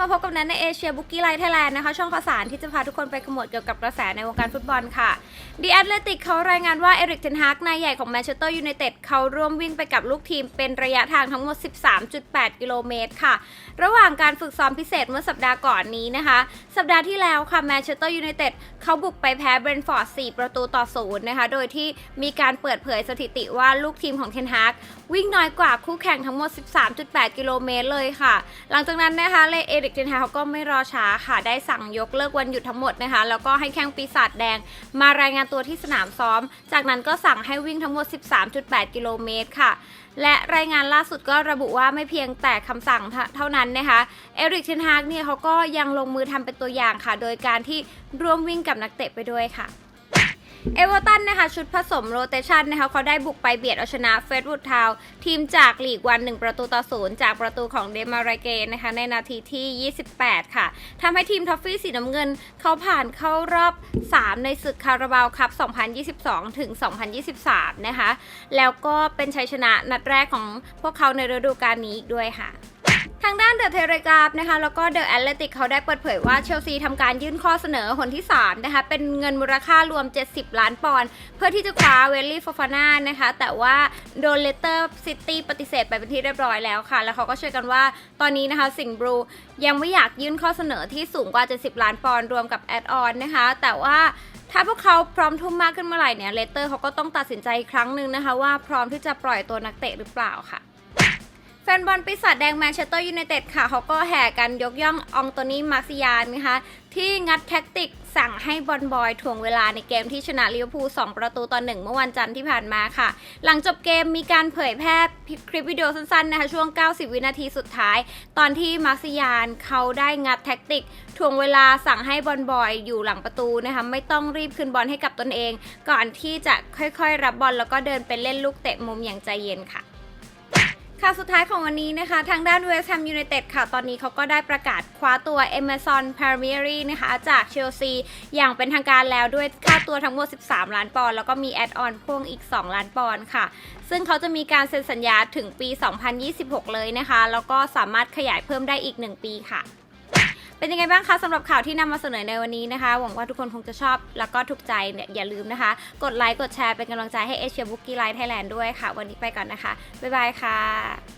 มาพบกับนันในเอเชียบุกี้ไลท์ไทยแลนด์นะคะ ช่องข่าวสารที่จะพาทุกคนไปขมวดเกี่ยวกับกระแสในวงการฟุตบอลค่ะดีแอตเลติกเขารายงานว่าเอริกเทนฮากนายใหญ่ของแมนเชสเตอร์ยูไนเต็ดเขาร่วมวิ่งไปกับลูกทีมเป็นระยะทางทั้งหมด 13.8 กิโลเมตรค่ะ ระหว่างการฝึกซ้อมพิเศษเมื่อสัปดาห์ก่อนนี้นะคะ สัปดาห์ที่แล้วค่ะแมนเชสเตอร์ยูไนเต็ดเขาบุกไปแพ้เบรนฟอร์ด 4 ประตูต่อศูนย์นะคะ โดยที่มีการเปิดเผยสถิติว่าลูกทีมของเทนฮากวิ่งน้อยกว่าคู่แข่งทั้งหมด 13.8 กิโลเมตรเลยค่ะ หลังจากนั้นนะคะเลเอริกเทนฮากเขาก็ไม่รอช้าค่ะ ได้สั่งยกเลิกวันหยุดทั้งหมดนะคะ แล้วก็ให้แข้งปีศาจแดง มารายงานตัวที่สนามซ้อม จากนั้นก็สั่งให้วิ่งทั้งหมด 13.8 กิโลเมตรค่ะ และรายงานล่าสุดก็ระบุว่าไม่เพียงแต่คำสั่งเท่าเท่านั้นนะคะ เอริกเทนฮากเนี่ยเขาก็ยังลงมือทำเป็นตัวอย่างค่ะ โดยการที่ร่วมวิ่งกับนักเตะไปด้วยค่ะ เอเวอร์ตันนะคะชุดผสมโรเตชันนะคะเขาได้บุกไปเบียดเอาชนะเฟสวูดทาวทีมจากลีกวัน 1 ประตูต่อศูนย์จากประตูของเดมาราเกนนะคะในนาทีที่ 28 ค่ะทำให้ทีมทอฟฟี่สีน้ำเงินเขาผ่านเข้ารอบ 3 ในศึกคาราบาวคัพ2022 ถึง 2023 นะคะ แล้วก็เป็นชัยชนะนัดแรกของพวกเขาในฤดูกาลนี้อีกด้วยค่ะ ทางด้านเดอะเทเลกราฟนะคะแล้วก็เดอะแอตเลติกเขาได้เปิดเผยว่าเชลซีทำการยื่นข้อเสนอคนที่3นะคะเป็นเงินมูลค่ารวม 70 ล้านปอนด์เพื่อที่จะคว้าเวลลี่ฟอฟาน่านะคะแต่ว่าโดนเลสเตอร์ซิตี้ปฏิเสธไปเป็นที่เรียบร้อยแล้วค่ะ แล้วเขาก็เชื่อกันว่าตอนนี้นะคะสิงห์บลูยังไม่อยากยื่นข้อเสนอที่สูงกว่า 70 ล้านปอนด์รวมกับแอดออนนะคะแต่ว่าถ้าพวกเขาพร้อมทุ่มมากขึ้นเมื่อไหร่เนี่ยเลสเตอร์เขาก็ต้องตัดสินใจอีกครั้งหนึ่งนะคะว่าพร้อมที่จะปล่อยตัวนักเตะหรือเปล่าค่ะ แฟนบอลปีศาจแดงแมนเชสเตอร์ยูไนเต็ดค่ะเขาก็แห่กันยกย่องอองโตนี่มาร์ซิยานนะคะที่งัดแท็กติกสั่งให้บอลบอยถ่วงเวลาในเกมที่ชนะลิเวอร์พูล2ประตูต่อหนึ่งเมื่อวันจันทร์ที่ผ่านมาค่ะ หลังจบเกมมีการเผยแพร่คลิปวิดีโอสั้นๆนะคะช่วง 90 วินาทีสุดท้าย ตอนที่มาร์ซิยานเขาได้งัดแท็กติกถ่วงเวลาสั่งให้บอลบอยอยู่หลังประตูนะคะไม่ต้องรีบคืนบอลให้กับตนเอง ก่อนที่จะค่อยๆ รับบอลแล้วก็เดินไปเล่นลูกเตะมุมอย่างใจเย็นค่ะ ค่ะสุดท้ายของวันนี้นะคะ ทางด้านเวสต์แฮมยูไนเต็ดค่ะ ตอนนี้เขาก็ได้ประกาศคว้าตัวเอเมซอนพาร์เมียรีนะคะ จากเชลซีอย่างเป็นทางการแล้วด้วยค่าตัวทั้งหมด 13 ล้านปอนด์แล้วก็มีแอดออนพ่วงอีก 2 ล้านปอนด์ค่ะ ซึ่งเขาจะมีการเซ็นสัญญาถึงปี 2026 เลยนะคะ แล้วก็สามารถขยายเพิ่มได้อีก 1 ปีค่ะ เป็นยังไงบ้างคะสำหรับข่าวที่นำมาเสนอในวันนี้นะคะ หวังว่าทุกคนคงจะชอบแล้วก็ถูกใจเนี่ยอย่าลืมนะคะ กดไลค์กดแชร์เป็นกำลังใจให้เอเชียบุ๊กี้ไลท์ไทยแลนด์ด้วยค่ะ วันนี้ไปก่อนนะคะ บ๊ายบายค่ะ